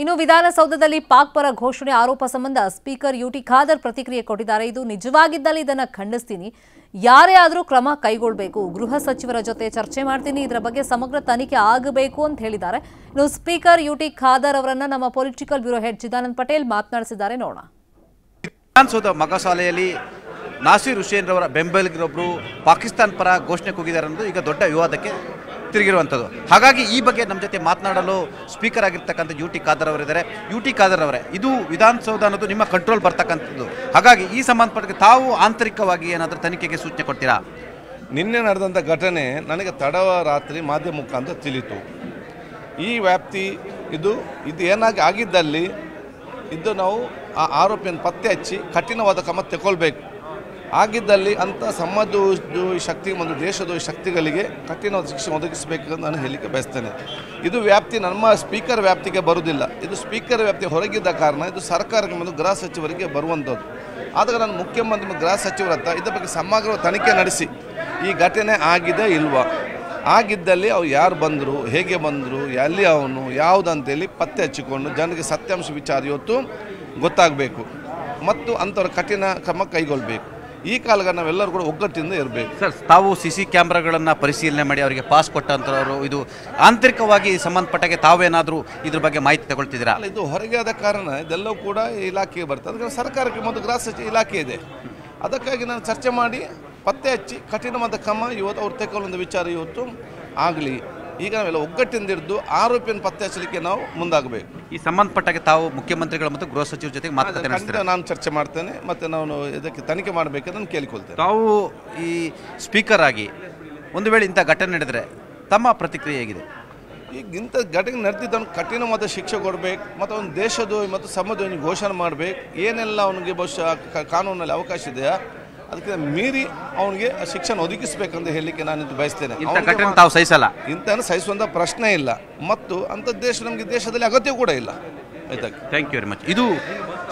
ಇನ್ನು ವಿಧಾನಸೌಧದಲ್ಲಿ ಪಾಕ್ ಪರ ಘೋಷಣೆ, ಆರೋಪ ಸಂಬಂಧ ಸ್ಪೀಕರ್ ಯುಟಿ ಖಾದರ್ ಪ್ರತಿಕ್ರಿಯೆ ಕೊಟ್ಟಿದ್ದಾರೆ. ಇದು ನಿಜವಾಗಿದ್ದಲ್ಲಿ ಇದನ್ನು ಖಂಡಿಸ್ತೀನಿ. ಯಾರೇ ಆದರೂ ಕ್ರಮ ಕೈಗೊಳ್ಳಬೇಕು ಗೃಹ ಸಚಿವರ ಜೊತೆ ಚರ್ಚೆ ಮಾಡ್ತೀನಿ. ಇದರ ಬಗ್ಗೆ ಸಮಗ್ರ ತನಿಖೆ ಆಗಬೇಕು ಅಂತ ಹೇಳಿದ್ದಾರೆ. ಇನ್ನು ಸ್ಪೀಕರ್ ಯುಟಿ ಖಾದರ್ ಅವರನ್ನು ನಮ್ಮ political bureau head Chidanand Patel ಮಾತನಾಡಿಸಿದ್ದಾರೆ. ನೋಡೋಣ. ವಿಧಾನಸೌಧ ಮಗಸಾಲೆಯಲ್ಲಿ ನಾಸೀರ್ ಹುಸೇನ್ ರವರ ಬೆಂಬಲಿಗರೊಬ್ಬರು ಪಾಕಿಸ್ತಾನ್ ಪರ ಘೋಷಣೆ ಕೂಗಿದ್ದಾರೆ ಅನ್ನೋದು ಈಗ ದೊಡ್ಡ ವಿವಾದಕ್ಕೆ ತಿರುಗಿರುವಂಥದ್ದು. ಹಾಗಾಗಿ ಈ ಬಗ್ಗೆ ನಮ್ಮ ಜೊತೆ ಮಾತನಾಡಲು ಸ್ಪೀಕರ್ ಆಗಿರ್ತಕ್ಕಂಥ ಯು ಟಿ ಖಾದರ್ ಅವರಿದ್ದಾರೆ. ಯು ಟಿ ಖಾದರ್ ಅವರೇ, ಇದು ವಿಧಾನಸೌಧ ಅನ್ನೋದು ನಿಮ್ಮ ಕಂಟ್ರೋಲ್ ಬರ್ತಕ್ಕಂಥದ್ದು. ಹಾಗಾಗಿ ಈ ಸಂಬಂಧಪಟ್ಟ ತಾವು ಆಂತರಿಕವಾಗಿ ಏನಾದರೂ ತನಿಖೆಗೆ ಸೂಚನೆ ಕೊಡ್ತೀರಾ? ನಿನ್ನೆ ನಡೆದಂಥ ಘಟನೆ ನನಗೆ ತಡವ ರಾತ್ರಿ ಮಾಧ್ಯಮ ಮುಖಾಂತರ ತಿಳಿತು. ಈ ವ್ಯಾಪ್ತಿ ಇದು ಇದು ಏನಾಗಿ ಆಗಿದ್ದಲ್ಲಿ, ಇದು ನಾವು ಆ ಆರೋಪಿಯನ್ನು ಪತ್ತೆ ಹಚ್ಚಿ ಕಠಿಣವಾದ ಕ್ರಮ ತಗೊಳ್ಬೇಕು ಆಗಿದ್ದಲ್ಲಿ ಅಂಥ ಸಮಾಜದ್ರೋಹಿ ಶಕ್ತಿ ಮತ್ತು ದೇಶದ ಶಕ್ತಿಗಳಿಗೆ ಕಠಿಣ ಶಿಕ್ಷೆ ಒದಗಿಸಬೇಕು ಅಂತ ನಾನು ಹೇಳಿಕೆ ಬಯಸ್ತೇನೆ. ಇದು ವ್ಯಾಪ್ತಿ ನಮ್ಮ ಸ್ಪೀಕರ್ ವ್ಯಾಪ್ತಿಗೆ ಬರುವುದಿಲ್ಲ. ಇದು ಸ್ಪೀಕರ್ ವ್ಯಾಪ್ತಿ ಹೊರಗಿದ್ದ ಕಾರಣ ಇದು ಸರ್ಕಾರಕ್ಕೆ ಮತ್ತು ಗೃಹ ಸಚಿವರಿಗೆ ಬರುವಂಥದ್ದು. ಆದರೆ ನಾನು ಮುಖ್ಯಮಂತ್ರಿ ಮತ್ತು ಗೃಹ ಸಚಿವರ ಹತ್ರ ಇದರ ಬಗ್ಗೆ ಸಮಗ್ರ ತನಿಖೆ ನಡೆಸಿ. ಈ ಘಟನೆ ಆಗಿದೆ ಇಲ್ವಾ? ಆಗಿದ್ದಲ್ಲಿ ಅವ್ರು ಯಾರು ಬಂದರು, ಹೇಗೆ ಬಂದರು, ಎಲ್ಲಿ ಅವನು, ಯಾವುದಂತೇಳಿ ಪತ್ತೆ ಹಚ್ಚಿಕೊಂಡು ಜನರಿಗೆ ಸತ್ಯಾಂಶ ವಿಚಾರ ಇವತ್ತು ಗೊತ್ತಾಗಬೇಕು. ಮತ್ತು ಅಂಥವ್ರ ಕಠಿಣ ಕ್ರಮ ಕೈಗೊಳ್ಳಬೇಕು ಈ ಕಾಲಗ ನಾವೆಲ್ಲರೂ ಕೂಡ ಒಗ್ಗಟ್ಟಿಂದ ಇರಬೇಕು. ಸರ್ ತಾವು ಸಿ ಸಿ ಕ್ಯಾಮ್ರಾಗಳನ್ನು ಪರಿಶೀಲನೆ ಮಾಡಿ ಅವರಿಗೆ ಪಾಸ್ ಕೊಟ್ಟಂಥವ್ರು ಇದು ಆಂತರಿಕವಾಗಿ ಸಂಬಂಧಪಟ್ಟಾಗೆ ತಾವೇನಾದರೂ ಇದ್ರ ಬಗ್ಗೆ ಮಾಹಿತಿ ತಗೊಳ್ತಿದ್ದೀರಾ? ಅಲ್ಲ ಇದು ಹೊರಗೆ ಆದ ಕಾರಣ ಇದೆಲ್ಲವೂ ಕೂಡ ಇಲಾಖೆಗೆ ಬರ್ತದೆ. ಅದಕ್ಕೆ ಸರ್ಕಾರಕ್ಕೆ ಮತ್ತು ಗೃಹ ಸಚಿವ ಇಲಾಖೆ ಇದೆ. ಅದಕ್ಕಾಗಿ ನಾನು ಚರ್ಚೆ ಮಾಡಿ ಪತ್ತೆ ಹಚ್ಚಿ ಕಠಿಣವಾದ ಕ್ರಮ ಇವತ್ತು ಅವ್ರು ತೆಗೊಳ್ಳೊಂದು ವಿಚಾರ ಇವತ್ತು ಆಗಲಿ. ಈಗ ನಾವೆಲ್ಲ ಒಗ್ಗಟ್ಟಿಂದ ಹಿಡಿದು ಆರೋಪಿಯನ್ನು ಪತ್ತೆ ಹಚ್ಚಲಿಕ್ಕೆ ನಾವು ಮುಂದಾಗಬೇಕು. ಈ ಸಂಬಂಧಪಟ್ಟಾಗೆ ತಾವು ಮುಖ್ಯಮಂತ್ರಿಗಳು ಮತ್ತು ಗೃಹ ಸಚಿವರ ಜೊತೆಗೆ ಮಾತುಕತೆ ನಡೆಸ್ತೀರಾ? ನಾನು ಚರ್ಚೆ ಮಾಡ್ತೇನೆ ಮತ್ತು ನಾನು ಇದಕ್ಕೆ ತನಿಖೆ ಮಾಡಬೇಕಂತ ನಾನು ಕೇಳಿಕೊಳ್ತೇನೆ. ತಾವು ಈ ಸ್ಪೀಕರ್ ಆಗಿ ಒಂದು ವೇಳೆ ಇಂಥ ಘಟನೆ ನಡೆದರೆ ತಮ್ಮ ಪ್ರತಿಕ್ರಿಯೆ ಹೇಗಿದೆ? ಈಗ ಇಂಥ ಘಟನೆ ನಡೆದಿದ್ದವನು ಕಠಿಣವಾದ ಶಿಕ್ಷೆ ಕೊಡಬೇಕು ಮತ್ತು ಅವನು ದೇಶದ್ರೋಹಿ ಮತ್ತು ಸಮಾಜದ್ರೋಹಿ ಘೋಷಣೆ ಮಾಡಬೇಕು ಏನೆಲ್ಲ ಅವನಿಗೆ ಬಹುಶಃ ಕಾನೂನಲ್ಲಿ ಅವಕಾಶ ಇದೆಯಾ? ಅದಕ್ಕೆ ಮೀರಿ ಅವನಿಗೆ ಶಿಕ್ಷಣ ಒದಗಿಸಬೇಕಂತ ಹೇಳಲಿಕ್ಕೆ ನಾನು ಇದು ಬಯಸ್ತೇನೆ. ತಾವು ಸಹಿಸಲ್ಲ. ಇಂಥ ಸಹಿಸುವಂಥ ಪ್ರಶ್ನೆ ಇಲ್ಲ. ಮತ್ತು ಅಂಥ ದೇಶ ನಮಗೆ ದೇಶದಲ್ಲಿ ಅಗತ್ಯ ಕೂಡ ಇಲ್ಲ. ಆಯ್ತಾ? ಥ್ಯಾಂಕ್ ಯು ವೆರಿ ಮಚ್ ಇದು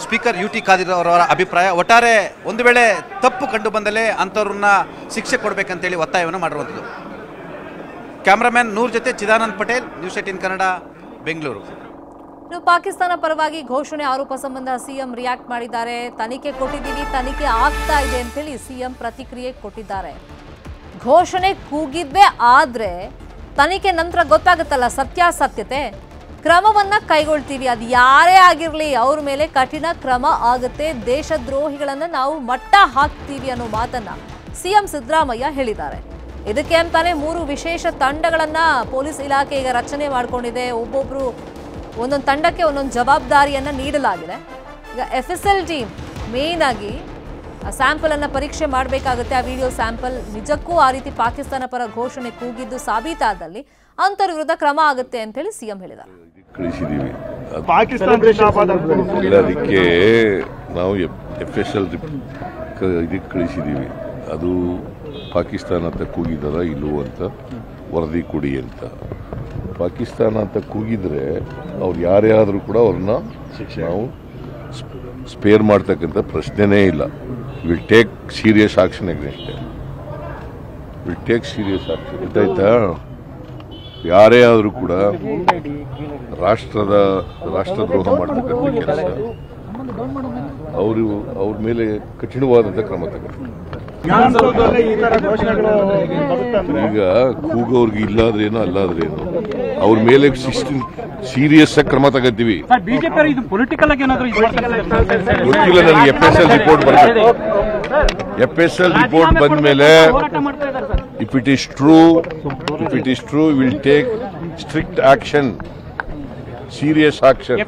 ಸ್ಪೀಕರ್ ಯು ಟಿ ಖಾದಿರ್ ಅವರವರ ಅಭಿಪ್ರಾಯ. ಒಟ್ಟಾರೆ ಒಂದು ವೇಳೆ ತಪ್ಪು ಕಂಡು ಬಂದಲೇ ಅಂಥವ್ರನ್ನ ಶಿಕ್ಷೆ ಕೊಡಬೇಕಂತೇಳಿ ಒತ್ತಾಯವನ್ನು ಮಾಡಿರುವಂಥದ್ದು. ಕ್ಯಾಮ್ರಾಮ್ಯಾನ್ ನೂರ್ ಜೊತೆ ಚಿದಾನಂದ್ ಪಟೇಲ್ ನ್ಯೂಸ್ ಏಟಿನ್ ಕನ್ನಡ ಬೆಂಗಳೂರು. ಇನ್ನು ಪಾಕಿಸ್ತಾನ ಪರವಾಗಿ ಘೋಷಣೆ, ಆರೋಪ ಸಂಬಂಧ ಸಿಎಂ ರಿಯಾಕ್ಟ್ ಮಾಡಿದ್ದಾರೆ. ತನಿಖೆ ಕೊಟ್ಟಿದ್ದೀವಿ, ತನಿಖೆ ಆಗ್ತಾ ಇದೆ ಅಂತೇಳಿ ಸಿಎಂ ಪ್ರತಿಕ್ರಿಯೆ ಕೊಟ್ಟಿದ್ದಾರೆ. ಘೋಷಣೆ ಕೂಗಿದ್ದೇ ಆದ್ರೆ ತನಿಖೆ ನಂತರ ಗೊತ್ತಾಗುತ್ತಲ್ಲ, ಸತ್ಯಾಸತ್ಯತೆ. ಕ್ರಮವನ್ನ ಕೈಗೊಳ್ತೀವಿ, ಅದು ಯಾರೇ ಆಗಿರಲಿ ಅವ್ರ ಮೇಲೆ ಕಠಿಣ ಕ್ರಮ ಆಗುತ್ತೆ. ದೇಶದ್ರೋಹಿಗಳನ್ನು ನಾವು ಮಟ್ಟ ಹಾಕ್ತೀವಿ ಅನ್ನೋ ಮಾತನ್ನ ಸಿಎಂ ಸಿದ್ದರಾಮಯ್ಯ ಹೇಳಿದ್ದಾರೆ. ಇದಕ್ಕೆ ಅಂತಾನೆ ಮೂರು ವಿಶೇಷ ತಂಡಗಳನ್ನು ಪೊಲೀಸ್ ಇಲಾಖೆ ಈಗ ರಚನೆ ಮಾಡ್ಕೊಂಡಿದೆ. ಒಬ್ಬೊಬ್ರು ಒಂದೊಂದು ತಂಡಕ್ಕೆ ಒಂದೊಂದು ಜವಾಬ್ದಾರಿಯನ್ನ ನೀಡಲಾಗಿದೆ. ಈಗ F S L team main ಆಗಿ ಆ ಸ್ಯಾಂಪಲ್ ಅನ್ನ ಪರೀಕ್ಷೆ ಮಾಡಬೇಕಾಗುತ್ತೆ. ಆ ವಿಡಿಯೋ ಸ್ಯಾಂಪಲ್ ನಿಜಕ್ಕೂ ಆ ರೀತಿ ಪಾಕಿಸ್ತಾನ ಪರ ಘೋಷಣೆ ಕೂಗಿದ್ದು ಸಾಬೀತಾದಲ್ಲಿ ಅಂತರ ವಿರುದ್ಧ ಕ್ರಮ ಆಗುತ್ತೆ ಅಂತ ಹೇಳಿ ಸಿಎಂ ಹೇಳಿದ್ದಾರೆ. ಇಲ್ಲ ಅದಕ್ಕೆ ನಾವು ಎಫ್ ಎಸ್ ಎಲ್ ಇದಕ್ಕೆ ಕಳಿಸಿದ್ದೀವಿ ಅದು ಪಾಕಿಸ್ತಾನ ಅಂತ ಕೂಗಿದಾರ ಇಲ್ಲವೋ ಅಂತ ವರದಿ ಕೊಡಿ ಅಂತ. ಪಾಕಿಸ್ತಾನ ಅಂತ ಕೂಗಿದ್ರೆ ಅವ್ರು ಯಾರೇ ಆದರೂ ಕೂಡ ಅವ್ರನ್ನ ನಾವು ಸ್ಪೇರ್ ಮಾಡ್ತಕ್ಕಂಥ ಪ್ರಶ್ನೆನೇ ಇಲ್ಲ. Will take serious action against will take serious action ಗೊತ್ತಾಯ್ತಾ? ಯಾರೇ ಆದರೂ ಕೂಡ ರಾಷ್ಟ್ರದ ರಾಷ್ಟ್ರದ್ರೋಹ ಮಾಡ್ತಕ್ಕಂಥ ಕೆಲಸ. ಅವರು ಅವ್ರ ಮೇಲೆ ಕಠಿಣವಾದಂಥ ಕ್ರಮ ತಗೊಳ್ತಾರೆ ವಿಧಾನಸೌಧದಲ್ಲಿ ಈ ತರ ಘೋಷಣೆಗಳು ಬರುತ್ತಂದ್ರೆ? ಈಗ ಕೂಗೋರ್ಗೆ ಇಲ್ಲಾದ್ರೇನು ಅಲ್ಲಾದ್ರೇನು ಅವ್ರ ಮೇಲೆ ಸೀರಿಯಸ್ ಆಗಿ ಕ್ರಮ ತಗೋತೀವಿ. ಗೊತ್ತಿಲ್ಲ ನನಗೆ ಎಫ್ ಎಸ್ ಎಲ್ ರಿಪೋರ್ಟ್ ಬರಬೇಕು ಎಫ್ ಎಸ್ ಎಲ್ ರಿಪೋರ್ಟ್ ಬಂದ ಮೇಲೆ if it is true if it is true will take strict action serious action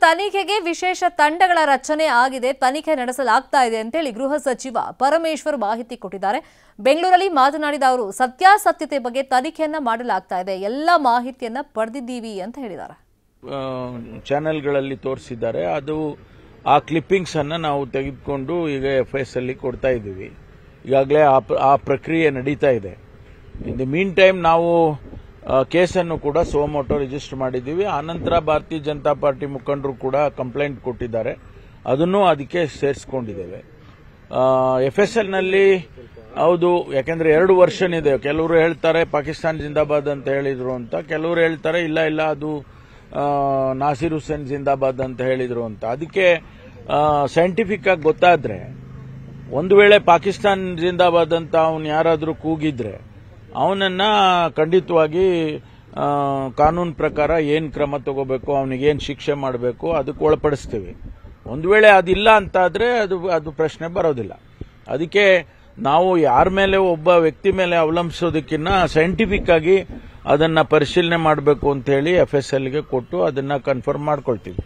ತನಿಖೆಗೆ ವಿಶೇಷ ತಂಡಗಳ ರಚನೆ ಆಗಿದೆ. ತನಿಖೆ ನಡೆಸಲಾಗ್ತಾ ಇದೆ ಅಂತೇಳಿ ಗೃಹ ಸಚಿವ ಪರಮೇಶ್ವರ್ ಮಾಹಿತಿ ಕೊಟ್ಟಿದ್ದಾರೆ. ಬೆಂಗಳೂರಲ್ಲಿ ಮಾತನಾಡಿದ ಅವರು, ಸತ್ಯಾಸತ್ಯತೆ ಬಗ್ಗೆ ತನಿಖೆಯನ್ನ ಮಾಡಲಾಗ್ತಾ ಇದೆ. ಎಲ್ಲ ಮಾಹಿತಿಯನ್ನ ಪಡೆದಿದ್ದೀವಿ ಅಂತ ಹೇಳಿದ್ದಾರೆ. ಚಾನೆಲ್ಗಳಲ್ಲಿ ತೋರಿಸಿದ್ದಾರೆ. ಅದು ಆ ಕ್ಲಿಪ್ಪಿಂಗ್ಸ್ ಅನ್ನ ನಾವು ತೆಗೆದುಕೊಂಡು ಈಗ ಎಫ್ ಎಸ್ ಅಲ್ಲಿ ಕೊಡ್ತಾ ಇದ್ದೀವಿ. ಈಗಾಗಲೇ ಆ ಪ್ರ- ಆ ಪ್ರಕ್ರಿಯೆ ನಡೀತಾ ಇದೆ. ಇನ್ ದಿ ಮೀನ್ ಟೈಮ್ ನಾವು ಕೇಸನ್ನು ಕೂಡ ಸೋಮೋಟೋ ರಿಜಿಸ್ಟರ್ ಮಾಡಿದ್ದೀವಿ. ಆನಂತರ ಭಾರತೀಯ ಜನತಾ ಪಾರ್ಟಿ ಮುಖಂಡರು ಕೂಡ ಕಂಪ್ಲೇಂಟ್ ಕೊಟ್ಟಿದ್ದಾರೆ. ಅದನ್ನು ಅದಕ್ಕೆ ಸೇರಿಸ್ಕೊಂಡಿದ್ದೇವೆ. ಎಫ್ ಎಸ್ ಎಲ್ನಲ್ಲಿ ಹೌದು, ಯಾಕೆಂದ್ರೆ ಎರಡು ವರ್ಷನ್ ಇದೆ ಕೆಲವರು ಹೇಳ್ತಾರೆ ಪಾಕಿಸ್ತಾನ್ ಜಿಂದಾಬಾದ್ ಅಂತ ಹೇಳಿದ್ರು ಅಂತ. ಕೆಲವರು ಹೇಳ್ತಾರೆ, ಇಲ್ಲ ಇಲ್ಲ, ಅದು ನಾಸಿರ್ ಹುಸೇನ್ ಜಿಂದಾಬಾದ್ ಅಂತ ಹೇಳಿದ್ರು ಅಂತ. ಅದಕ್ಕೆ ಸೈಂಟಿಫಿಕ್ ಆಗಿ ಗೊತ್ತಾದ್ರೆ, ಒಂದು ವೇಳೆ ಪಾಕಿಸ್ತಾನ್ ಜಿಂದಾಬಾದ್ ಅಂತ ಅವನು ಯಾರಾದರೂ ಕೂಗಿದ್ರೆ ಅವನನ್ನ ಖಂಡಿತವಾಗಿ ಕಾನೂನು ಪ್ರಕಾರ ಏನು ಕ್ರಮ ತಗೋಬೇಕು, ಅವನಿಗೆ ಏನು ಶಿಕ್ಷೆ ಮಾಡಬೇಕು, ಅದಕ್ಕೆ ಒಳಪಡಿಸ್ತೀವಿ. ಒಂದು ವೇಳೆ ಅದಿಲ್ಲ ಅಂತಾದರೆ ಅದು ಅದು ಪ್ರಶ್ನೆ ಬರೋದಿಲ್ಲ. ಅದಕ್ಕೆ ನಾವು ಯಾರ ಮೇಲೆ, ಒಬ್ಬ ವ್ಯಕ್ತಿ ಮೇಲೆ ಅವಲಂಬಿಸೋದಕ್ಕಿಂತ ಸೈಂಟಿಫಿಕ್ ಆಗಿ ಅದನ್ನ ಪರಿಶೀಲನೆ ಮಾಡಬೇಕು ಅಂತ ಹೇಳಿ ಎಫ್ ಎಸ್ ಎಲ್ಗೆ ಕೊಟ್ಟು ಅದನ್ನ ಕನ್ಫರ್ಮ್ ಮಾಡ್ಕೊಳ್ತೀವಿ.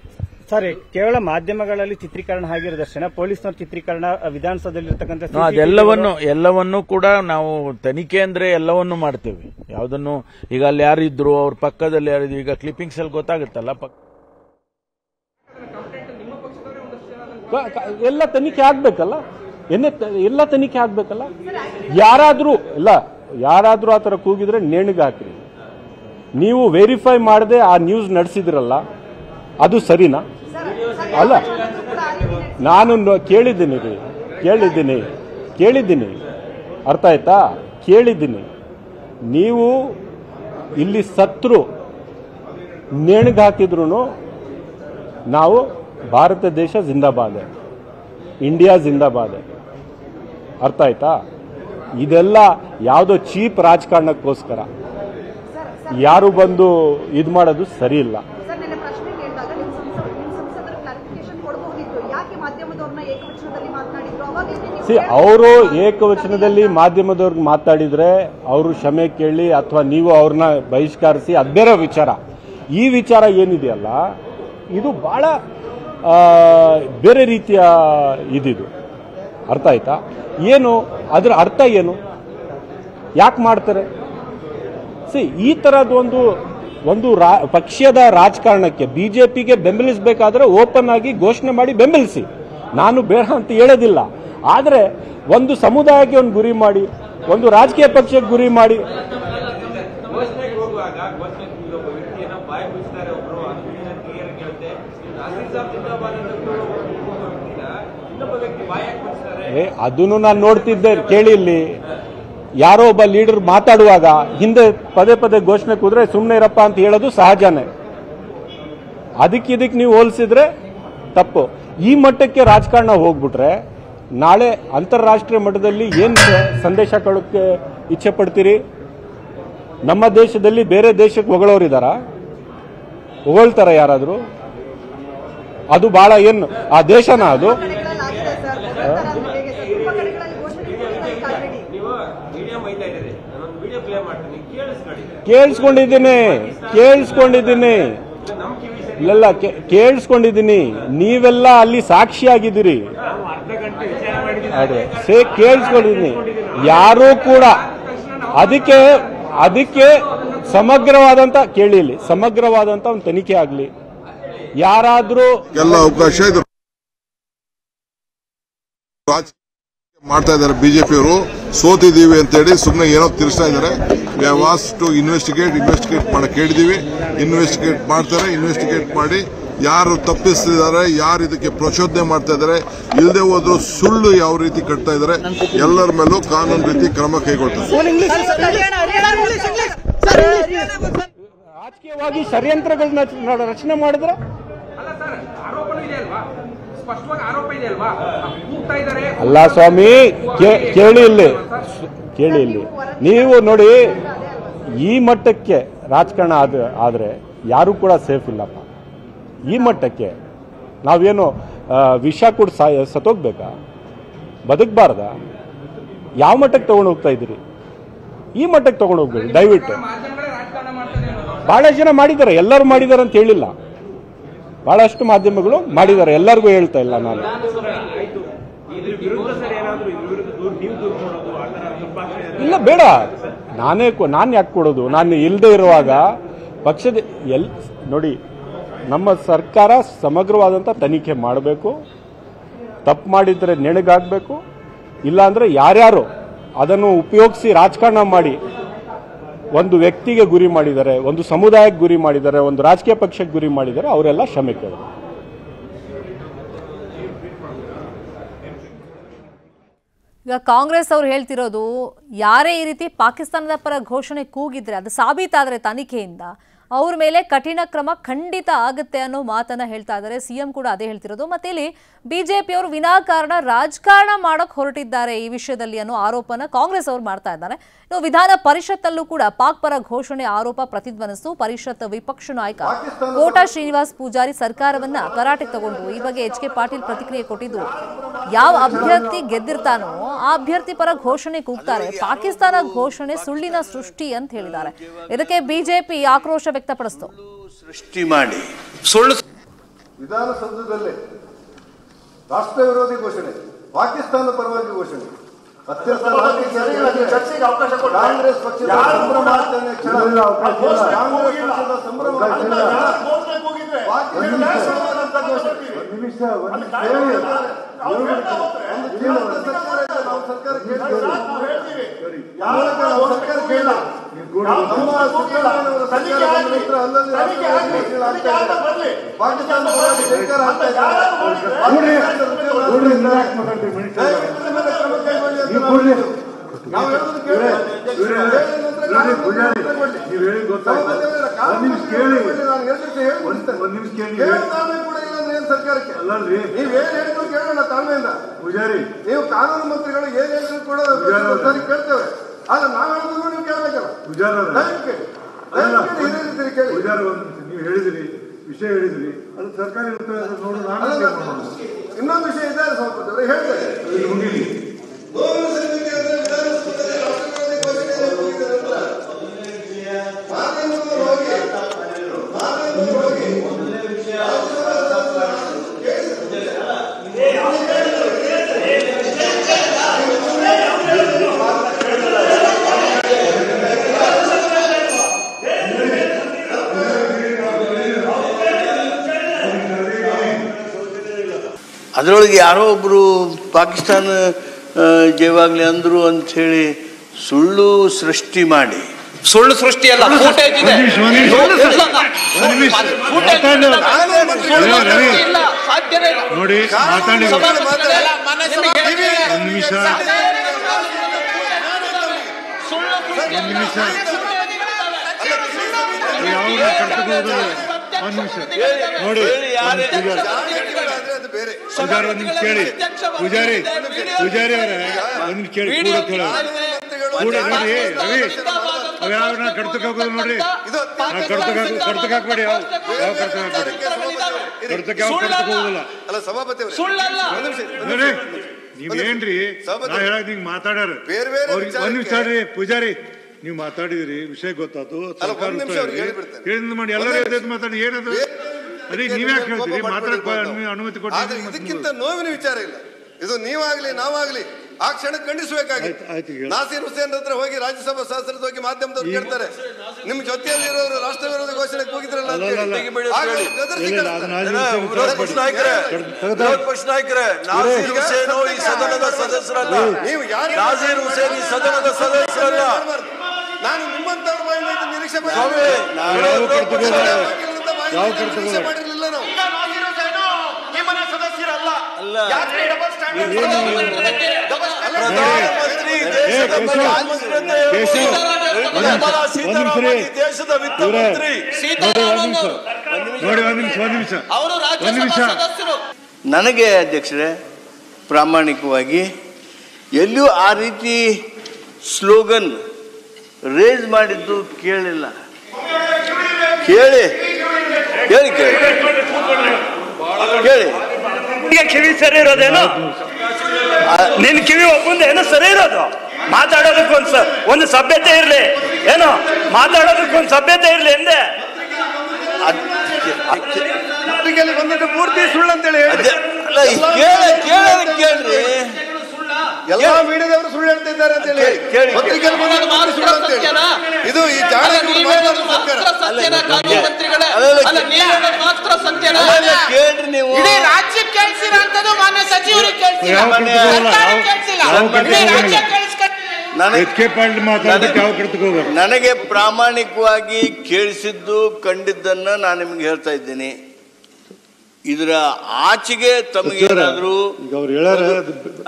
ಸರ್ ಕೇವಲ ಮಾಧ್ಯಮಗಳಲ್ಲಿ ಚಿತ್ರೀಕರಣ ಆಗಿರೋ ದರ್ಶನ ಪೊಲೀಸ್ನವ್ರ ಚಿತ್ರೀಕರಣ ವಿಧಾನಸೌಧದಲ್ಲಿರ್ತಕ್ಕಂಥ ಅದೆಲ್ಲವನ್ನು ಎಲ್ಲವನ್ನೂ ಕೂಡ ನಾವು ತನಿಖೆ ಅಂದ್ರೆ ಎಲ್ಲವನ್ನೂ ಮಾಡ್ತೇವೆ. ಯಾವುದನ್ನು ಈಗ ಅಲ್ಲಿ ಯಾರಿದ್ರು ಅವ್ರ ಪಕ್ಕದಲ್ಲಿ ಯಾರಿದ್ರು ಈಗ ಕ್ಲಿಪ್ಪಿಂಗ್ಸ್ ಅಲ್ಲಿ ಗೊತ್ತಾಗುತ್ತಲ್ಲ ಪಕ್ಕ ಎಲ್ಲ ತನಿಖೆ ಆಗ್ಬೇಕಲ್ಲ? ಎನ್ನೆ ತ- ಎಲ್ಲ ತನಿಖೆ ಆಗ್ಬೇಕಲ್ಲ? ಯಾರಾದ್ರೂ ಇಲ್ಲ ಯಾರಾದ್ರೂ ಆ ಥರ ಕೂಗಿದ್ರೆ ನೇಣಿಗೆ ಹಾಕ್ರಿ. ನೀವು ವೆರಿಫೈ ಮಾಡದೆ ಆ ನ್ಯೂಸ್ ನಡೆಸಿದ್ರಲ್ಲ ಅದು ಸರಿನಾ? ಅಲ್ಲ, ನಾನು ಕೇಳಿದ್ದೀನಿ ರೀ, ಕೇಳಿದ್ದೀನಿ ಕೇಳಿದ್ದೀನಿ. ಅರ್ಥ ಆಯ್ತಾ? ಕೇಳಿದ್ದೀನಿ. ನೀವು ಇಲ್ಲಿ ಸತ್ರು ನೇಣಿಗೆ ಹಾಕಿದ್ರು ನಾವು ಭಾರತ ದೇಶ ಜಿಂದಾಬಾದ್. ಇಂಡಿಯಾ ಜಿಂದಾಬಾದ್. ಅರ್ಥ ಆಯ್ತಾ? ಇದೆಲ್ಲ ಯಾವುದೋ ಚೀಪ್ ರಾಜಕಾರಣಕ್ಕೋಸ್ಕರ. ಯಾರು ಬಂದು ಇದು ಮಾಡೋದು ಸರಿ ಇಲ್ಲ ಸರ್ ನಿನ್ನೆ ಪ್ರಶ್ನೆ ಕೇಳಿದಾಗ ನಿಮ್ಮ ಸಂಸದ ನಿಮ್ಮ ಸಂಸದರು ಕ್ಲಾರಿಫಿಕೇಶನ್ ಕೊಡಬಹುದಿತ್ತು ಯಾಕೆ ಮಾಧ್ಯಮದವ್ರನ್ನ ಏಕವಚನದಲ್ಲಿ ಮಾತನಾಡಿದ್ರು ಅವಾಗ ನೀವು ಸಿ, ಅವರು ಏಕವಚನದಲ್ಲಿ ಮಾಧ್ಯಮದವ್ರಿಗೆ ಮಾತಾಡಿದ್ರೆ ಅವರು ಕ್ಷಮೆ ಕೇಳಿ ಅಥವಾ ನೀವು ಅವ್ರನ್ನ ಬಹಿಷ್ಕರಿಸಿ ಅದ್ಬೇರ ವಿಚಾರ. ಈ ವಿಚಾರ ಏನಿದೆಯಲ್ಲ, ಇದು ಬಹಳ ಬೇರೆ ರೀತಿಯ ಇದಿದು. ಅರ್ಥ ಆಯ್ತಾ? ಏನು, ಅದರ ಅರ್ಥ ಏನು? ಯಾಕೆ ಮಾಡ್ತಾರೆ? ಸಿ, ಈ ಥರದೊಂದು ಒಂದು ರಾ- ಪಕ್ಷದ ರಾಜಕಾರಣಕ್ಕೆ, ಬಿ ಜೆ ಪಿಗೆ ಬೆಂಬಲಿಸಬೇಕಾದ್ರೆ ಓಪನ್ ಆಗಿ ಘೋಷಣೆ ಮಾಡಿ ಬೆಂಬಲಿಸಿ. ನಾನು ಬೇಡ ಅಂತ ಹೇಳೋದಿಲ್ಲ. ಆದರೆ ಒಂದು ಸಮುದಾಯಕ್ಕೆ ಒಂದು ಗುರಿ ಮಾಡಿ ಒಂದು ರಾಜಕೀಯ ಪಕ್ಷಕ್ಕೆ ಗುರಿ ಮಾಡಿ. ಏ ಅದನ್ನು ನಾನು ನೋಡ್ತಿದ್ದೆ ಕೇಳಿ ಇಲ್ಲಿ. ಯಾರೋ ಒಬ್ಬ ಲೀಡರ್ ಮಾತಾಡುವಾಗ ಹಿಂದೆ ಪದೇ ಪದೇ ಘೋಷಣೆ ಕೂದ್ರೆ ಸುಮ್ಮನೆ ಇರಪ್ಪ ಅಂತ ಹೇಳೋದು ಸಹಜನೇ. ಅದಕ್ಕಿದಕ್ಕೆ ನೀವು ಹೋಲಿಸಿದ್ರೆ ತಪ್ಪು. ಈ ಮಟ್ಟಕ್ಕೆ ರಾಜಕಾರಣ ಹೋಗ್ಬಿಟ್ರೆ ನಾಳೆ ಅಂತಾರಾಷ್ಟ್ರೀಯ ಮಟ್ಟದಲ್ಲಿ ಏನ್ ಸಂದೇಶ ಕೊಡೋಕ್ಕೆ ಇಚ್ಛೆ ಪಡ್ತೀರಿ? ನಮ್ಮ ದೇಶದಲ್ಲಿ ಬೇರೆ ದೇಶಕ್ಕೆ ಹೊಗಳೋರಿದಾರ? ಹೊಗಳ್ತಾರ ಯಾರಾದರೂ? ಅದು ಬಹಳ ಏನು, ಆ ದೇಶನ ಅದು? ಕೇಳಿಸ್ಕೊಂಡಿದ್ದೀನಿ ಕೇಳಿಸ್ಕೊಂಡಿದ್ದೀನಿ. ಇಲ್ಲೆಲ್ಲ, ಕೇ- ಕೇಳಿಸ್ಕೊಂಡಿದ್ದೀನಿ. ನೀವೆಲ್ಲ ಅಲ್ಲಿ ಸಾಕ್ಷಿಯಾಗಿದ್ದೀರಿ. ಸೇ, ಕೇಳಿಸ್ಕೊಂಡಿದ್ದೀನಿ. ಯಾರೂ ಕೂಡ ಅದಕ್ಕೆ ಅದಕ್ಕೆ ಸಮಗ್ರವಾದಂತ, ಕೇಳಿ ಇಲ್ಲಿ, ಸಮಗ್ರವಾದಂತ ಒಂದು ತನಿಖೆ ಆಗಲಿ. ಯಾರಾದರೂ ಎಲ್ಲ ಅವಕಾಶ ಮಾಡ್ತಾ ಇದ್ದಾರೆ ಬಿಜೆಪಿಯವರು. ಸೋತಿದ್ದೀವಿ ಅಂತೇಳಿ ಸುಮ್ಮನೆ ಏನೋ ತಿಳಿಸ್ತಾ ಇದ್ದಾರೆ. We was to investigate investigate ಮಾಡಿ ಕೇಳಿದ್ದೀವಿ. ಇನ್ವೆಸ್ಟಿಗೇಟ್ ಮಾಡ್ತಾರೆ ಇನ್ವೆಸ್ಟಿಗೇಟ್ ಮಾಡಿ. ಯಾರು ತಪ್ಪಿಸ್ತಿದ್ದಾರೆ ಯಾರು ಇದಕ್ಕೆ ಪ್ರಚೋದನೆ ಮಾಡ್ತಾ ಇದ್ದಾರೆ ಇಲ್ಲದೆ ಹೋದ್ರು ಸುಳ್ಳು ಯಾವ ರೀತಿ ಕಟ್ತಾ ಇದ್ದಾರೆ ಎಲ್ಲರ ಮೇಲೂ ಕಾನೂನು ರೀತಿ ಕ್ರಮ ಕೈಗೊಳ್ತಾರೆ ರಾಜಕೀಯವಾಗಿ ಷಡ್ಯಂತ್ರಗಳನ್ನ ರಚನೆ ಮಾಡಿದ್ರೆ? ಅಲ್ಲ ಸ್ವಾಮಿ ಕೇಳಿ ಇಲ್ಲಿ. ಕೇಳಿ ಇಲ್ಲಿ. ನೀವು ನೋಡಿ ಈ ಮಟ್ಟಕ್ಕೆ ರಾಜಕಾರಣ ಆದ ಆದ್ರೆ ಯಾರು ಕೂಡ ಸೇಫ್ ಇಲ್ಲಪ್ಪ. ಈ ಮಟ್ಟಕ್ಕೆ ನಾವೇನು ವಿಷ ಕೂಡ ಸಾಯ ಸತ್ತೋಗ್ಬೇಕಾ? ಬದುಕಬಾರ್ದ? ಯಾವ ಮಟ್ಟಕ್ಕೆ ತಗೊಂಡು ಹೋಗ್ತಾ ಇದ್ದೀರಿ? ಈ ಮಟ್ಟಕ್ಕೆ ತಗೊಂಡು ಹೋಗ್ಬೇಡಿ ದಯವಿಟ್ಟು. ಭಾಳ ಜನ ಮಾಡಿದ್ದಾರೆ ಎಲ್ಲರೂ ಮಾಡಿದ್ದಾರೆ ಅಂತ ಹೇಳಿಲ್ಲ. ಬಹಳಷ್ಟು ಮಾಧ್ಯಮಗಳು ಮಾಡಿದ್ದಾರೆ. ಎಲ್ಲರಿಗೂ ಹೇಳ್ತಾ ಇಲ್ಲ ನಾನು. ಇಲ್ಲ, ಬೇಡ. ನಾನೇ ನಾನು ಯಾಕೆ ಕೊಡೋದು? ನಾನು ಇಲ್ಲದೆ ಇರುವಾಗ ಪಕ್ಷದ ಎಲ್ ನೋಡಿ, ನಮ್ಮ ಸರ್ಕಾರ ಸಮಗ್ರವಾದಂಥ ತನಿಖೆ ಮಾಡಬೇಕು. ತಪ್ಪು ಮಾಡಿದ್ರೆ ನೆಣಗಾಗಬೇಕು ಇಲ್ಲಾಂದ್ರೆ ಯಾರ್ಯಾರು ಅದನ್ನು ಉಪಯೋಗಿಸಿ ರಾಜಕಾರಣ ಮಾಡಿ ಒಂದು ವ್ಯಕ್ತಿಗೆ ಗುರಿ ಮಾಡಿದ್ದಾರೆ ಒಂದು ಸಮುದಾಯಕ್ಕೆ ಗುರಿ ಮಾಡಿದ್ದಾರೆ ಒಂದು ರಾಜಕೀಯ ಪಕ್ಷಕ್ಕೆ ಗುರಿ ಮಾಡಿದರೆ ಅವರೆಲ್ಲ ಕೇಳಬೇಕು ಈಗ ಕಾಂಗ್ರೆಸ್ ಅವ್ರು ಹೇಳ್ತಿರೋದು, ಯಾರೇ ಈ ರೀತಿ ಪಾಕಿಸ್ತಾನದ ಪರ ಘೋಷಣೆ ಕೂಗಿದ್ರೆ, ಅದು ಸಾಬೀತಾದರೆ ತನಿಖೆಯಿಂದ ಅವ್ರ ಮೇಲೆ ಕಠಿಣ ಕ್ರಮ ಖಂಡಿತ ಆಗುತ್ತೆ ಅನ್ನೋ ಮಾತನ್ನ ಹೇಳ್ತಾ ಇದ್ದಾರೆ. ಸಿಎಂ ಕೂಡ ಅದೇ ಹೇಳ್ತಿರೋದು. ಮತ್ತೆ ಇಲ್ಲಿ ಬಿಜೆಪಿಯವರು ವಿನಾಕಾರಣ ರಾಜಕಾರಣ ಮಾಡಕ್ ಹೊರಟಿದ್ದಾರೆ ಈ ವಿಷಯದಲ್ಲಿ ಅನ್ನೋ ಆರೋಪನ ಕಾಂಗ್ರೆಸ್ ಅವರು ಮಾಡ್ತಾ ಇದ್ದಾರೆ. ಇನ್ನು ವಿಧಾನ ಪರಿಷತ್ತಲ್ಲೂ ಕೂಡ ಪಾಕ್ ಪರ ಘೋಷಣೆ ಆರೋಪ ಪ್ರತಿಧ್ವನಿಸಿತು. ಪರಿಷತ್ ವಿಪಕ್ಷ ನಾಯಕ ಕೋಟಾ ಶ್ರೀನಿವಾಸ್ ಪೂಜಾರಿ ಸರ್ಕಾರವನ್ನ ಕರಾಟೆಗೆ ತಗೊಂಡು ಈ ಬಗ್ಗೆ ಎಚ್ ಕೆ ಪಾಟೀಲ್ ಪ್ರತಿಕ್ರಿಯೆ ಕೊಟ್ಟಿದ್ದು ಯಾವ ಅಭ್ಯರ್ಥಿ ಗೆದ್ದಿರ್ತಾನೋ ಆ ಅಭ್ಯರ್ಥಿ ಪರ ಘೋಷಣೆ ಕೂಗ್ತಾರೆ. ಪಾಕಿಸ್ತಾನ ಘೋಷಣೆ ಸುಳ್ಳಿನ ಸೃಷ್ಟಿ ಅಂತ ಹೇಳಿದ್ದಾರೆ. ಇದಕ್ಕೆ ಬಿಜೆಪಿ ಆಕ್ರೋಶ ವ್ಯಕ್ತಪಡಿಸಿತು. ಸೃಷ್ಟಿ ಮಾಡಿ. ಸುಳ್ಳು ವಿಧಾನಸೌಧದಲ್ಲೇ ರಾಷ್ಟ್ರ ವಿರೋಧಿ ಘೋಷಣೆ ಪಾಕಿಸ್ತಾನ ಪರವಾಗಿ ಘೋಷಣೆ ಕಾಂಗ್ರೆಸ್ ಪಕ್ಷದ ಸಂಭ್ರಮಾಚರಣೆ ಕ್ಷಣ. ಸಾಮಾನ್ಯವಾಗಿ ಕಾನೂನು ಕ್ರಮ ಕೈಗೊಳ್ಳಿ. ನಾನು ಎರಡು ನಿಮಿಷ ಹೇಳಿ. ಕೇಳೋ. ಸರ್ಕಾರಕ್ಕೆ? ನೀವ್ ಏನ್ ಹೇಳಿದ್ರು ಕೇಳೋಣ ತಾಳ್ಮೆಯಿಂದ. ನೀವು ಕಾನೂನು ಮಂತ್ರಿಗಳು ಏನ್ ಹೇಳಿದ್ರು ಕೂಡ ಸರಿ ಕೇಳ್ತೇವೆ. ಆದ್ರೆ ನಾವು ಹೇಳಿದ್ರು ನೀವು ಕೇಳ್ಬೇಕಲ್ಲ ದಯವಿಟ್ಟು ಕೇಳಿ. ಇದೇ ನೀವು ಹೇಳಿದಿರಿ ವಿಷಯ ಹೇಳಿದಿರಿ. ಅದು ಸರ್ಕಾರಿ ಉತ್ತರ ನೋಡು ನಾನು ಅಲ್ಲ, ಇನ್ನೊಂದು ವಿಷಯ ಇದೆ ಸ್ವಲ್ಪ ಹೇಳ್ತೇನೆ ಅದರೊಳಗೆ ಯಾರೋ ಒಬ್ಬರು ಪಾಕಿಸ್ತಾನ ಜಯವಾಗಲಿ ಅಂದರು ಅಂಥೇಳಿ ಅಂತ ಹೇಳಿ ಸುಳ್ಳು ಸೃಷ್ಟಿ ಮಾಡಿ ಸುಳ್ಳು ಸೃಷ್ಟಿ. ಅಲ್ಲ. ಫೂಟೇಜ್ ಇದೆ. ಇಲ್ಲ ಸಾಧ್ಯನೇ ಇಲ್ಲ. ನೋಡಿ ನಿಮಿಷ ಒಂದು ನಿಮಿಷ ಯಾವ ಕಟ್ಟಬಹುದು ಒಂದು ನಿಮಿಷ. ನೋಡಿ. ಪೂಜಾರಿ ಒಂದ್ ಕೇಳಿ. ಪೂಜಾರಿ ಪೂಜಾರಿ ಅವರೇ ಒಂದ್ ಕೇಳಿ ಕೂಡ ಕೂಡ ನೋಡಿ ರವಿ ಅವ್ಯಾವ ನಾ ಕಡ್ತಕ್ಕೆ ಹೋಗೋದು ನೋಡ್ರಿ ನಾ ಕಡ್ತಕ್ಕೆ ಹಾಕಿ ಕಡ್ತಕ್ಕೆ ಹಾಕ್ಬೇಡಿ ಯಾವ ಯಾವ ಕಡ್ತಕ್ ಹಾಕ್ಬೇಡಿ. ಕಡ್ತಕ್ಕೆ ಯಾವ ಕಡ್ತಕ್ಕೆ ಹೋಗೋದಿಲ್ಲ. ಅಲ್ಲ ಸಭಾಪತಿ ನೋಡಿ. ನೀವೇನ್ರಿ? ನಾ ಹೇಳಕ್ ನಿಂಗೆ ಮಾತಾಡ್ಯಾರ ಬೇರೆ ಬೇರೆ ಅವ್ರಿಗೆ ಒಂದ್ ನಿಮಿಷ ರೀ ಪೂಜಾರಿ ನೀವು ಮಾತಾಡಿದ್ರಿ ವಿಷಯ ಗೊತ್ತಾತು. ಸರ್ಕಾರ. ಹೇಳಿದ್ ಮಾಡಿ ಎಲ್ಲರೂ ಮಾತಾಡಿ ಏನದು? ಆದ್ರೆ ಇದಕ್ಕಿಂತ ನೋವಿನ ವಿಚಾರ ಇಲ್ಲ. ಇದು ನೀವಾಗ್ಲಿ ನಾವಾಗ್ಲಿ ಆ ಕ್ಷಣ ಖಂಡಿಸಬೇಕಾಗಿತ್ತು ನಾಸೀರ್ ಹುಸೇನ್ ಹತ್ರ ಹೋಗಿ ರಾಜ್ಯಸಭಾ ಸದಸ್ಯರದ ಹೋಗಿ ಮಾಧ್ಯಮದವ್ರು ಕೇಳ್ತಾರೆ ನಿಮ್ ಜೊತೆಯಲ್ಲಿರೋರು ರಾಷ್ಟ್ರ ವಿರೋಧ ಘೋಷಣೆ ಕೂಗಿದ್ರಲ್ಲ ವಿರೋಧ ಪಕ್ಷ ನಾಯಕರೇ, ನಾಸೀರ್ ಹುಸೇನು ಈ ಸದನದ ಸದಸ್ಯರಲ್ಲ. ನೀವು ಯಾರು ನಾಸೀರ್ ಹುಸೇನ್ ಈ ಸದನದ ಸದಸ್ಯರಲ್ಲ. ನಾನು ನಿಮ್ಮಂತವ್ರ ಬಾಯಿಂದ ನಿರೀಕ್ಷೆ ಮಾಡಿರಲಿಲ್ಲ. ಯಾವ ಕರ್ತವ್ಯ ಇಲ್ಲ. ವಕೀಲರಿಂದ ಬಾಯಿಂದ ಯಾವ ಇದು ನಿರೀಕ್ಷೆ ಕರ್ತವ್ಯ? ಮಾಡಿರಲಿಲ್ಲ ಪ್ರಧಾನಮಂತ್ರಿ ದೇಶದ ದೇಶದ ವಿತ್ತ ಮಂತ್ರಿ ಅವರು ರಾಜ್ಯಸಭಾ ಸದಸ್ಯರು ನನಗೆ ಅಧ್ಯಕ್ಷರೇ ಪ್ರಾಮಾಣಿಕವಾಗಿ ಎಲ್ಲಿಯೂ ಆ ರೀತಿ ಸ್ಲೋಗನ್ ರೇಸ್ ಮಾಡಿದ್ದು ಕೇಳಿಲ್ಲ ಕೇಳಿ ಕೇಳಿ ಕೇಳಿ ಕೇಳಿ ಕಿವಿ ಸರಿ ಇರೋದೇನು? ನಿನ್ ಕಿವಿ ಒಬ್ಬಂದು ಏನೋ ಸರಿ ಇರೋದು? ಮಾತಾಡೋದಕ್ಕೊಂದ್ ಒಂದು ಸಭ್ಯತೆ ಇರ್ಲಿ. ಏನು? ಮಾತಾಡೋದಕ್ಕೊಂದ್ ಸಭ್ಯತೆ ಇರ್ಲಿ ಎಂದೆ? ಪೂರ್ತಿ ಸುಳ್ಳು ಅಂತೇಳಿ ಕೇಳ್ರಿ. ಎಲ್ಲಾ ಮೀಡಿಯಾದವರು ಸುಳ್ಳು ಹೇಳ್ತಿದ್ದಾರೆ ಅಂತ ಹೇಳಿ. ಕೇಳಿ, ಸುಳ್ಳು ಅಂತ ಹೇಳಿ. ಇದು ಈ ಮಾತ್ರ ಸತ್ಯನ? ಕೇಳ್ರಿ ನೀವು. ಇಡೀ ರಾಜ್ಯಕ್ಕೆ ಕೇಳಿಸಿರೋಂಥದ್ದು ಮಾನ್ಯ ಸಚಿವರಿಗೆ ಕೇಳಿಸಿಲ್ಲ. ನನಗೆ ಪ್ರಾಮಾಣಿಕವಾಗಿ ಕೇಳಿಸಿದ್ದು ಕಂಡಿದ್ದನ್ನ ನಾನು ನಿಮ್ಗೆ ಹೇಳ್ತಾ ಇದ್ದೀನಿ. ಇದರ ಆಚೆಗೆ ತಮಗೇನಾದ್ರೂ ಅವ್ರು ಹೇಳಾರ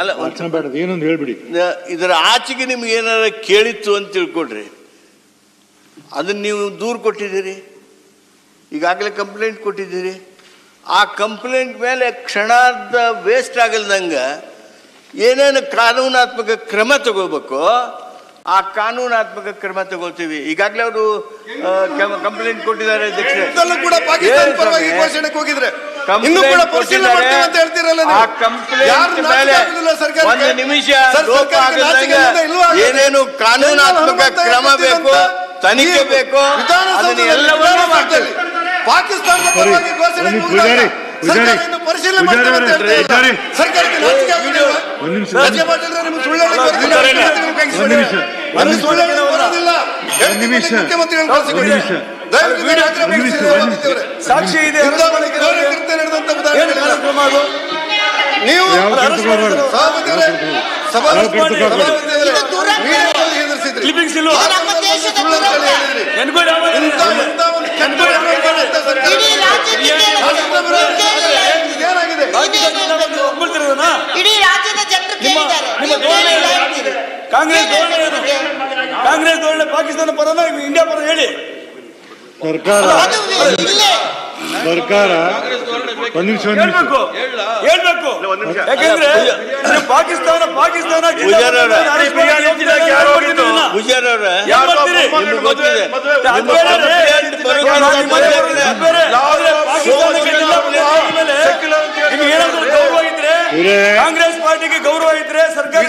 ಅಲ್ಲ, ಬೇಡ ಏನೊಂದು ಹೇಳ್ಬಿಡಿ. ಇದರ ಆಚೆಗೆ ನಿಮ್ಗೆ ಏನಾರ ಕೇಳಿತ್ತು ಅಂತ ತಿಳ್ಕೊಡ್ರಿ. ಅದನ್ನ ನೀವು ದೂರು ಕೊಟ್ಟಿದ್ದೀರಿ. ಈಗಾಗಲೇ ಕಂಪ್ಲೇಂಟ್ ಕೊಟ್ಟಿದ್ದೀರಿ. ಆ ಕಂಪ್ಲೇಂಟ್ ಮೇಲೆ ಕ್ಷಣಾರ್ಧ ವೇಸ್ಟ್ ಆಗಲ್ದಂಗೆ ಏನೇನು ಕಾನೂನಾತ್ಮಕ ಕ್ರಮ ತಗೋಬೇಕು ಆ ಕಾನೂನಾತ್ಮಕ ಕ್ರಮ ತಗೋತೀವಿ ಈಗಾಗಲೇ ಅವರು ಕಂಪ್ಲೇಂಟ್ ಕೊಟ್ಟಿದ್ದಾರೆ ಅಧ್ಯಕ್ಷರೇ. ಪಾಕಿಸ್ತಾನ ಇನ್ನೂ ಕೂಡ ಪರಿಶೀಲನೆ ಮಾಡ್ತೀವಿ ಅಂತ ಹೇಳ್ತೀರಲ್ಲ ನೀವು. ಆ ಕಂಪ್ಲೇಂಟ್ ಯಾರು ಸರ್ಕಾರಕ್ಕೆ? ಒಂದು ನಿಮಿಷ? ಏನೇನು ಕಾನೂನಾತ್ಮಕ ಕ್ರಮ ಬೇಕು ತನಿಖೆ ಬೇಕು ಅದನ್ನ ಎಲ್ಲವನ್ನೂ ಮಾಡ್ತೇವೆ. ಪಾಕಿಸ್ತಾನದ ಪರವಾಗಿ ಘೋಷಣೆ. ಪೂಜಾರಿ, ಮುಖ್ಯಮಂತ್ರಿಗಳು ಸಾಕ್ಷಿ ಇದೆ. ನೀವು ಯಾವ ಕಡೆ ತಗೊಳ್ಬಾರ್ದು? ಸಭಾಪತಿಯವರೇ, ಸಭಾ- ಯಾವ ಕಡೆ ತಗೊಳ್ಬಾರ್ದು? ಸಭಾಪತಿಯವರೇ, ಮೀಡಿಯಾದಲ್ಲಿ ಹೆದರಿಸಿದ್ರಿ. ಕ್ಲಿಪ್ಪಿಂಗ್ಸ್ ಇಲ್ವಾ? ಆ ಸಂದರ್ಭದಲ್ಲಿ ಸುಳ್ಳು ಅಂತ ಹೇಳಿ ಹೇಳಿದ್ರಿ. ಎನ್ಕ್ವೈರಿ ಆಗೋದಿಲ್ಲ. ಇಂಥ- ಇಂಥ ಒಂದು ಕೆಟ್ಟ ಮಾಡುವಂತ ಸರ್ಕಾರ. ರಾಷ್ಟ್ರದ ವಿರೋಧ ಇದೇನಾಗಿದೆ? ಒಪ್ಕೊಳ್ತಿರೋದನ್ನ? ಇಡೀ ರಾಜ್ಯದ ಜನರು ನಿಮ್ಮ ಕೇಳಿದ್ದಾರೆ ನಿಮ್ಮ ನೀವು ಧೋರಣೆ ಕೇಳಿಲ್ಲ ಏನು? ಅಂತೀರಿ. ಕಾಂಗ್ರೆಸ್ ಧೋರಣೆ ಏನು? ಕಾಂಗ್ರೆಸ್ ಧೋರಣೆ ಪಾಕಿಸ್ತಾನ ಪರನ ಇಂಡಿಯಾ ಪರ ಹೇಳಿ ಸರ್ಕಾರ ಅದು ಇಲ್ಲೇ ಸರ್ಕಾರ ಒಂದು ನಿಮಿಷ ಒಂದು ನಿಮಿಷ ಹೇಳ್ಬೇಕು ಹೇಳ್ಬೇಕು ಯಾಕೆಂದ್ರೆ ನೀವು ಪಾಕಿಸ್ತಾನ ಪಾಕಿಸ್ತಾನ ಪೂಜಾರಿ ಅವರೇ. ಯಾರು ಹೋಗಿದ್ದು? ಪೂಜಾರಿ ಅವರೇ, ಯಾರು ಮಾಡ್ತೀರಿ? ನಿಮ್ಗೆ ಗೊತ್ತಿದೆ. ಅದು ನಿಮ್ಮ ಬೇರೆ ರೀ. ಕಂಪ್ಲೇಂಟ್ ಬರೋದು ಅದು ಅಂತ ಬೇರೆ ಗೊತ್ತಿದೆ. ಅದು ಬೇರೆ. ಆದ್ರೆ ಪಾಕಿಸ್ತಾನಕ್ಕೆ ಎಲ್ಲ ಆದ್ಮೇಲೆ ನಿಮ್ಗೆ ಏನಾದ್ರು ಗೌರವ ಇದ್ರೆ ಇವರೇ. ಕಾಂಗ್ರೆಸ್ ಪಾರ್ಟಿಗೆ ಗೌರವ ಇದ್ರೆ ಸರ್ಕಾರ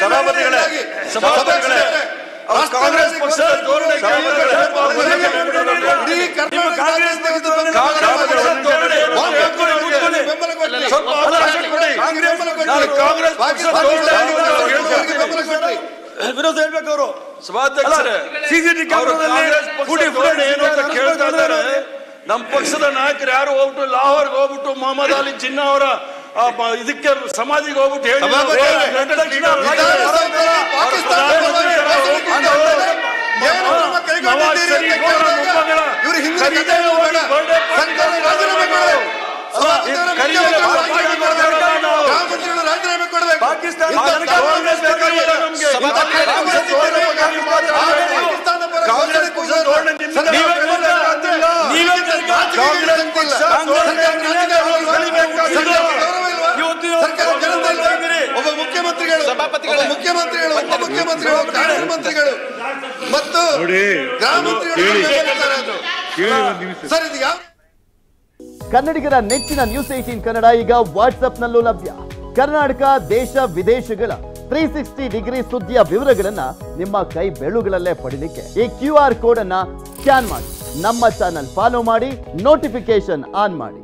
ಸಭಾಪತಿಗಳೇ ಸಭಾಪತಿಗಳೇ ಕಾಂಗ್ರೆಸ್ ಪಕ್ಷ. ವಿರೋಧ ಹೇಳ್ಬೇಕು ಅವರು. ಸಭಾಧ್ಯಕ್ಷರೇ ಸಿಸಿಟಿ ಧೋರಣೆ ಏನು ಅಂತ ಕೇಳ್ತಾ ಇದ್ದಾರೆ. ನಮ್ಮ ಪಕ್ಷದ ನಾಯಕರು ಯಾರು ಹೋಗ್ಬಿಟ್ಟು ಲಾಹೋರ್ಗೆ ಹೋಗ್ಬಿಟ್ಟು ಮೊಹಮ್ಮದ್ ಅಲಿ ಜಿನ್ನಾ ಅವರ ಇದಕ್ಕೆ ಸಮಾಧಿಗೆ ಹೋಗ್ಬಿಟ್ಟು ಹೇಳಿ. ಸಭಾಪತಿಗಳೇ, ವಿಧಾನಸೌಧದಲ್ಲಿ ಪಾಕಿಸ್ತಾನ ಪರವಾಗಿ ಭಾಷಣ ಕೂಗಿದ್ದಾರೆ. ಏನು ಕ್ರಮ ಕೈಗೊಂಡಿದ್ದೀರಿ ಅಂತ ಕೇಳಿದಾಗ ಇವರು ಹಿಂದಿನ ಕಥೆ ಹೋಗೋಣ. ಸರ್ಕಾರ ರಾಜೀನಾಮೆ ಕೊಡಬೇಕು. ಸಭಾಪತಿಯವರ ಮುಖ್ಯಮಂತ್ರಿಗಳು ರಾಜೀನಾಮೆ ಕೊಡಬೇಕು. ಗೃಹಮಂತ್ರಿಗಳು ರಾಜೀನಾಮೆ ಕೊಡಬೇಕು. ಪಾಕಿಸ್ತಾನ ಇಂಥ ಅದಕ್ಕೆ ಕಾಂಗ್ರೆಸ್ ಬೇಕಾಗಿಲ್ಲ ನಮ್ಗೆ. ಇಂಥ ಸಭಾಪತಿಗಳೇ, ಕಾಂಗ್ರೆಸ್ ಧೋರಣೆ ಬೇಕಾಗಿಲ್ಲ. ಪಾಕಿಸ್ತಾನ ಪರ ಘೋಷಣೆ ಕೂಗಿದ್ದಾರೆ. ಸರ್ಕಾರ ನೀವೇ ಕೈಗೊಂಡಿಲ್ಲ. ನೀವೇ ಕಾಂಗ್ರೆಸ್ ಪಕ್ಷ ಸರ್ಕಾರ ರಾಜೀನಾಮೆ ಕೊಡಬೇಕು. ಸರ್ಕಾರ ಗೌರವ ಇಲ್ವಾ? ಸರ್ಕಾರ ಜನತೆ ಇಲ್ವಾ? ಒಬ್ಬ ಮುಖ್ಯಮಂತ್ರಿಗಳು ಒಬ್ಬ ಮುಖ್ಯಮಂತ್ರಿಗಳು ಉಪಮುಖ್ಯಮಂತ್ರಿಗಳು ಮುಖ್ಯಮಂತ್ರಿಗಳು ಕಾನೂನು ಮಂತ್ರಿಗಳು ಮತ್ತು ಗೃಹ ಮಂತ್ರಿಗಳು ಸರ್ ಇದು ಯಾವ ಕನ್ನಡಿಗರ ನೆಚ್ಚಿನ ನ್ಯೂಸ್ ಏಟೀನ್ ಕನ್ನಡ ಈಗ ವಾಟ್ಸ್ಆಪ್ನಲ್ಲೂ ಲಭ್ಯ. ಕರ್ನಾಟಕ ದೇಶ ವಿದೇಶಗಳ ತ್ರೀ ಸಿಕ್ಸ್ಟಿ ಡಿಗ್ರಿ ಸುದ್ದಿಯ ವಿವರಗಳನ್ನ ನಿಮ್ಮ ಕೈ ಬೆಳುಗಳಲ್ಲೇ ಪಡಿಲಿಕ್ಕೆ ಈ ಕ್ಯೂ ಆರ್ ಕೋಡ್ ಅನ್ನ ಸ್ಕ್ಯಾನ್ ಮಾಡಿ. ನಮ್ಮ ಚಾನಲ್ ಫಾಲೋ ಮಾಡಿ ನೋಟಿಫಿಕೇಶನ್ ಆನ್ ಮಾಡಿ.